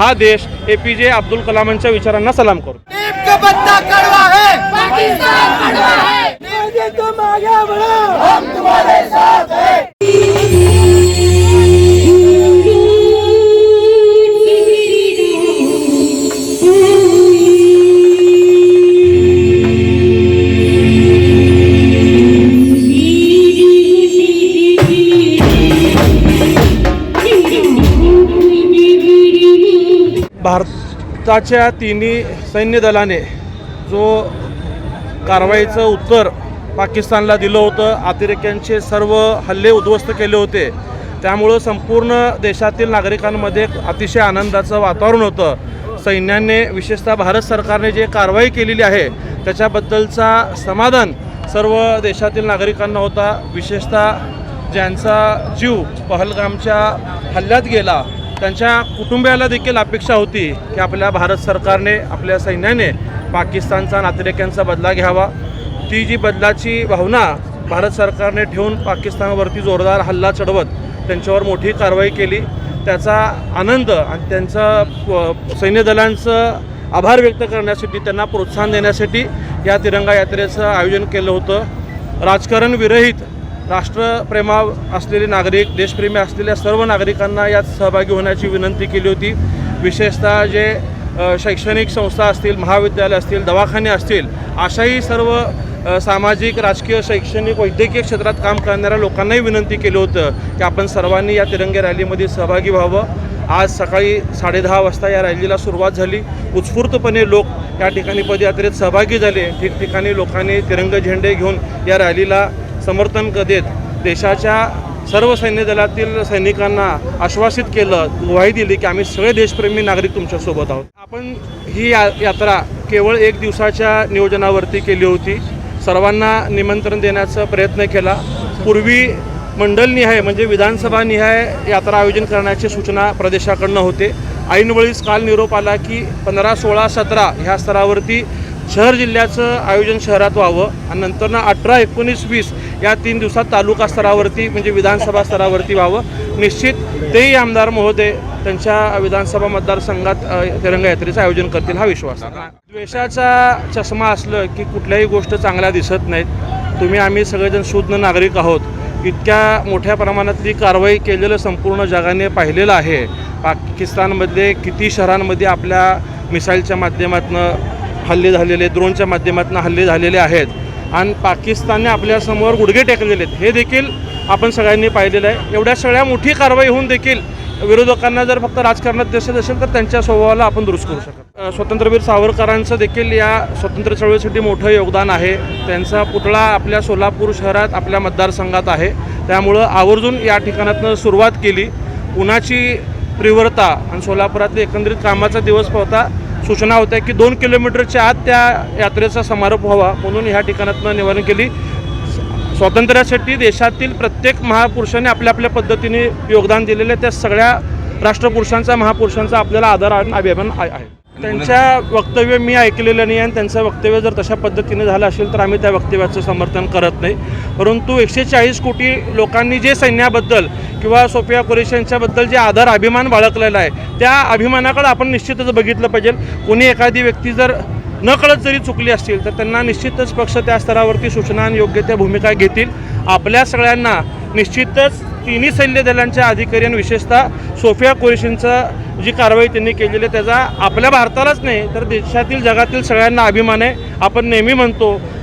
हा देश A P जे अब्दुल कलामांच्या विचारांना सलाम करतो नीम का पत्ता कड़वा है। पाकिस्तान भारताच्या तिन्ही सैन्य दलाने जो कारवाईचं उत्तर पाकिस्तानला दिलं होतं अतिरेक्यांचे सर्व हल्ले उद्ध्वस्त केले होते. त्यामुळं संपूर्ण देशातील नागरिकांमध्ये अतिशय आनंदाचं वातावरण होतं. सैन्याने विशेषतः भारत सरकारने जे कारवाई केलेली आहे त्याच्याबद्दलचा समाधान सर्व देशातील नागरिकांना होता. विशेषतः ज्यांचा जीव पहलगामच्या हल्ल्यात गेला त्यांच्या कुटुंबियाला देखील अपेक्षा होती की आपल्या भारत सरकारने आपल्या सैन्याने पाकिस्तानचा नातेवाईकांचा बदला घ्यावा. ती जी बदलाची भावना भारत सरकारने ठेवून पाकिस्तानवरती जोरदार हल्ला चढवत त्यांच्यावर मोठी कारवाई केली त्याचा आनंद आणि त्यांचं प- सैन्य दलांचं आभार व्यक्त करण्यासाठी त्यांना प्रोत्साहन देण्यासाठी या तिरंगा यात्रेचं आयोजन केलं होतं. राजकारण विरहित राष्ट्रप्रेमा असलेले नागरिक देशप्रेमी असलेल्या सर्व नागरिकांना यात सहभागी होण्याची विनंती केली होती. विशेषतः जे शैक्षणिक संस्था असतील महाविद्यालय असतील दवाखाने असतील अशाही सर्व सामाजिक राजकीय शैक्षणिक वैद्यकीय क्षेत्रात काम करणाऱ्या लोकांनाही विनंती केलं होतं की आपण सर्वांनी या तिरंगे रॅलीमध्ये सहभागी व्हावं. आज सकाळी साडेदहा वाजता या रॅलीला सुरुवात झाली. उत्स्फूर्तपणे लोक या ठिकाणी पदयात्रेत सहभागी झाले. ठिकठिकाणी लोकांनी तिरंग झेंडे घेऊन या रॅलीला समर्थन क- देत देशाच्या सर्व सैन्य दलातील सैनिकांना आश्वासित केलं ग्वाही दिली की आम्ही सगळे देशप्रेमी नागरिक तुमच्यासोबत आहोत. आपण ही या यात्रा केवळ एक दिवसाच्या नियोजनावरती केली होती. सर्वांना निमंत्रण देण्याचा प्रयत्न केला. पूर्वी मंडलनिहाय म्हणजे विधानसभानिहाय यात्रा आयोजन करण्याची सूचना प्रदेशाकडनं होते. ऐनवेळीच काल निरोप आला की पंधरा सोळा सतरा ह्या स्तरावरती शहर जिल्ह्याचं आयोजन शहरात व्हावं आणि नंतर ना अठरा एकोणीस वीस या तीन दिवसात तालुका स्तरावरती म्हणजे विधानसभा स्तरावरती व्हावं. निश्चित तेही आमदार महोदय त्यांच्या विधानसभा मतदारसंघात अ, तिरंगा यात्रेचं आयोजन करतील हा विश्वास. द्वेषाचा चष्मा असलं की कुठल्याही गोष्ट चांगल्या दिसत नाहीत. तुम्ही आम्ही सगळेजण शुद्ध नागरिक आहोत. इतक्या मोठ्या प्रमाणातली कारवाई केलेलं संपूर्ण जगाने पाहिलेलं आहे. पाकिस्तानमध्ये किती शहरांमध्ये आपल्या मिसाईलच्या माध्यमातून हल्ले झालेले ड्रोनच्या माध्यमातून हल्ले झालेले आहेत. आणि पाकिस्तानने आपल्यासमोर गुडघे टेकलेले आहेत. हे देखील आपण सगळ्यांनी पाहिलेलं आहे. एवढ्या सगळ्या मोठी कारवाई होऊन देखील विरोधकांना जर फक्त राजकारणात दिसत असेल तर त्यांच्या स्वभावाला आपण दुरुस्त करू शकतो स्वतंत्रवीर स्वातंत्र्यवीर सावरकरांचं देखील या स्वातंत्र्य चळवळीसाठी मोठं योगदान आहे. त्यांचा पुतळा आपल्या सोलापूर शहरात आपल्या मतदारसंघात आहे. त्यामुळं आवर्जून या ठिकाणातनं सुरुवात केली. उन्हाची तीव्रता आणि सोलापुरातले एकंदरीत कामाचा दिवस पाहता सूचना होत्या की दोन किलोमीटरच्या आत त्या यात्रेचा समारोप व्हावा म्हणून ह्या ठिकाणातनं निवारण केली स्वातंत्र्यासाठी देशातील प्रत्येक महापुरुषाने आपल्या आपल्या पद्धतीने योगदान दिलेले त्या सगळ्या राष्ट्रपुरुषांचा महापुरुषांचा आपल्याला आदर आणि अभिमान आहे. त्यांच्या वक्तव्य मी ऐकलेलं नाही आणि त्यांचं वक्तव्य जर तशा पद्धतीने झालं असेल तर आम्ही त्या वक्तव्याचं समर्थन करत नाही. परंतु एकशे चाळीस कोटी लोकांनी जे सैन्याबद्दल किंवा सोफिया कुरेशांच्याबद्दल जे आदर अभिमान बाळगलेला आहे त्या अभिमानाकडे आपण निश्चितच बघितलं पाहिजे. कोणी एखादी व्यक्ती जर न कळत जरी चुकली असतील तर त्यांना निश्चितच पक्ष त्या स्तरावरती सूचना आणि योग्य त्या भूमिका घेतील. आपल्या सगळ्यांना निश्चितच तिन्ही सैन्य दलांच्या अधिकारी आणि विशेषतः सोफिया कुरेशींचं जी कारवाई त्यांनी केलेली आहे त्याचा आपल्या भारतालाच नाही तर देशातील जगातील सगळ्यांना अभिमान आहे. आपण नेहमी म्हणतो